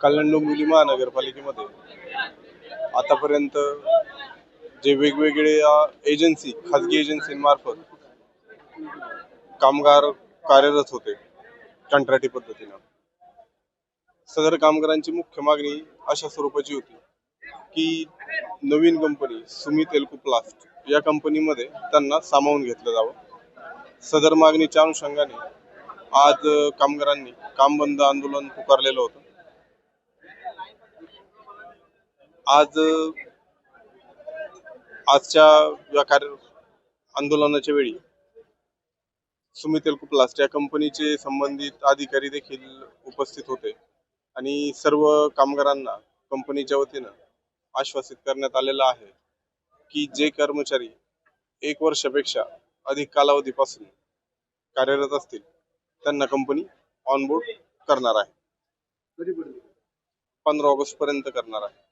कल्याण डोंबिवली महानगरपालिकेमध्ये. आतापर्यंत जे वेगवेगळ्या एजन्सी खाजगी एजन्सींमार्फत कामगार कार्यरत होते कंत्राटी पद्धतीनं. सदर कामगारांची मुख्य मागणी अशा स्वरूपाची होती की नवीन कंपनी सुमित एल्को प्लास्ट या कंपनीमध्ये त्यांना सामावून घेतलं जावं. सदर मागणीच्या अनुषंगाने आज कामगारांनी काम बंद आंदोलन पुकारलेलं होतं. आज आजच्या या कार्य आंदोलनाच्या वेळी सुमित एल्को या कंपनीचे संबंधित अधिकारी देखील उपस्थित होते आणि सर्व कामगारांना कंपनीच्या वतीनं आश्वासित करण्यात आलेलं आहे की जे कर्मचारी एक वर्षापेक्षा अधिक कालावधीपासून कार्यरत असतील त्यांना कंपनी ऑनबोर्ड करणार आहे. पंधरा ऑगस्ट पर्यंत करणार आहे.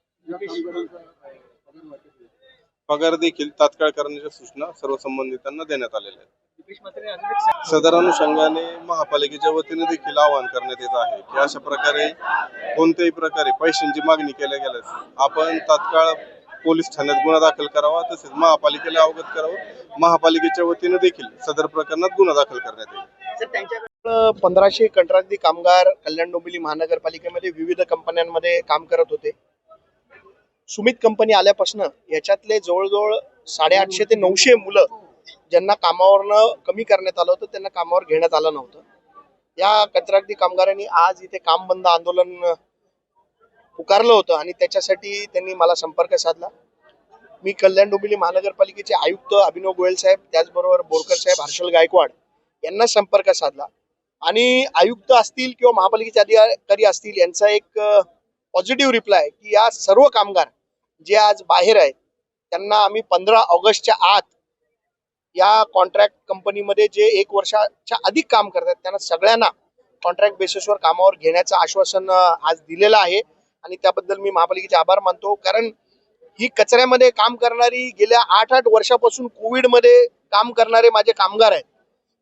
पगार देखील तात्काळ करण्याच्या सूचना सर्व संबंधितांना देण्यात आलेल्या आहेत. सदर अनुषंगाने महापालिकेच्या वतीने देखील आवाहन करण्यात येत आहे की अशा प्रकारे कोणत्याही प्रकारे पैशांची मागणी केल्या गेल्यास आपण तात्काळ पोलीस ठाण्यात गुन्हा दाखल करावा तसेच महापालिकेला अवगत करावं. महापालिकेच्या वतीने देखील सदर प्रकरणात गुन्हा दाखल करण्यात येईल. पंधराशे कंत्राटी कामगार कल्याण डोंबिवली महानगरपालिकेमध्ये विविध कंपन्यांमध्ये काम करत होते. सुमित कंपनी आल्यापासून याच्यातले जवळजवळ साडेआठशे ते नऊशे मुलं ज्यांना कामावरनं कमी करण्यात आलं होतं त्यांना कामावर घेण्यात आलं नव्हतं. या कंत्राटी कामगारांनी आज इथे काम बंद आंदोलन पुकारलं होतं आणि त्याच्यासाठी त्यांनी मला संपर्क साधला. मी कल्याण डोंबिवली महानगरपालिकेचे आयुक्त अभिनव गोयल साहेब त्याचबरोबर बोरकर साहेब हर्षल गायकवाड यांना संपर्क साधला. आणि आयुक्त असतील किंवा महापालिकेचे अधिकारी असतील यांचा एक पॉझिटिव्ह रिप्लाय की या सर्व कामगार जे आज बाहेर आहेत त्यांना आम्ही पंधरा ऑगस्टच्या आत या कॉन्ट्रॅक्ट कंपनीमध्ये जे एक वर्षाच्या अधिक काम करतात त्यांना सगळ्यांना कॉन्ट्रॅक्ट बेसिसवर कामावर घेण्याचं आश्वासन आज दिलेलं आहे. आणि त्याबद्दल मी महापालिकेचे आभार मानतो. कारण ही कचऱ्यामध्ये काम करणारी गेल्या आठ आठ वर्षापासून कोविडमध्ये काम करणारे माझे कामगार आहेत.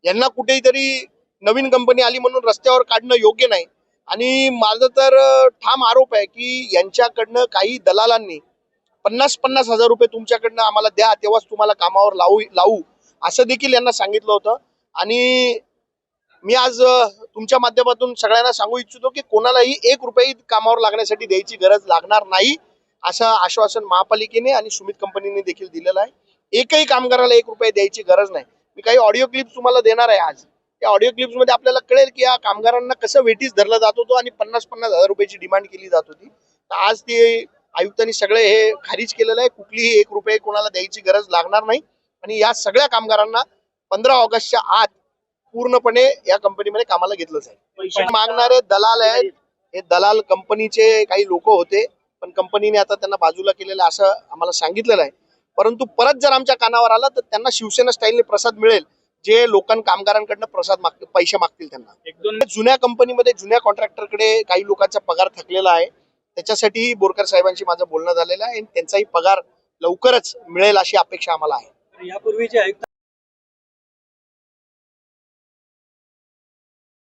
यांना कुठेही तरी नवीन कंपनी आली म्हणून रस्त्यावर काढणं योग्य नाही. आणि माझं तर ठाम आरोप आहे की यांच्याकडनं काही दलालांनी पन्नास पन्नास हजार रुपये तुमच्याकडनं आम्हाला द्या तेव्हाच तुम्हाला कामावर लावू लावू. असं देखील यांना सांगितलं होतं. आणि मी आज तुमच्या माध्यमातून सगळ्यांना सांगू इच्छितो की कोणालाही एक रुपये कामावर लागण्यासाठी द्यायची गरज लागणार नाही असं आश्वासन महापालिकेने आणि सुमित कंपनीने देखील दिलेलं आहे. एकही कामगाराला एक रुपये द्यायची गरज नाही. मी काही ऑडिओ क्लिप्स तुम्हाला देणार आहे आज. त्या ऑडिओ क्लिप्समध्ये आपल्याला कळेल की या कामगारांना कसं वेटीस धरला जात होतो आणि पन्नास पन्नास हजार रुपयाची डिमांड केली जात होती. तर आज ते आयुक्तांनी सगळे हे खारिज केलेलं आहे. कुठलीही एक रुपये कोणाला द्यायची गरज लागणार नाही. आणि या सगळ्या कामगारांना पंधरा ऑगस्टच्या आत पूर्णपणे या कंपनीमध्ये कामाला घेतलं जाईल मागणारे दलाल आहेत. हे दलाल कंपनीचे काही लोक होते. पण कंपनीने आता त्यांना बाजूला केलेलं आहे असं आम्हाला सांगितलेलं आहे. परंतु परत जर आमच्या कानावर आलं तर त्यांना शिवसेना स्टाईलने प्रसाद मिळेल. जे लोकां कामगारांकडनं प्रसाद मागतील पैसे मागतील त्यांना. जुन्या कंपनीमध्ये जुन्या कॉन्ट्रॅक्टरकडे काही लोकांचा पगार थकलेला आहे. त्याच्यासाठीही बोरकर साहेबांशी माझं बोलणं झालेलं आहे आणि त्यांचाही पगार लवकरच मिळेल अशी अपेक्षा आम्हाला आहे. यापूर्वी जे आयुक्त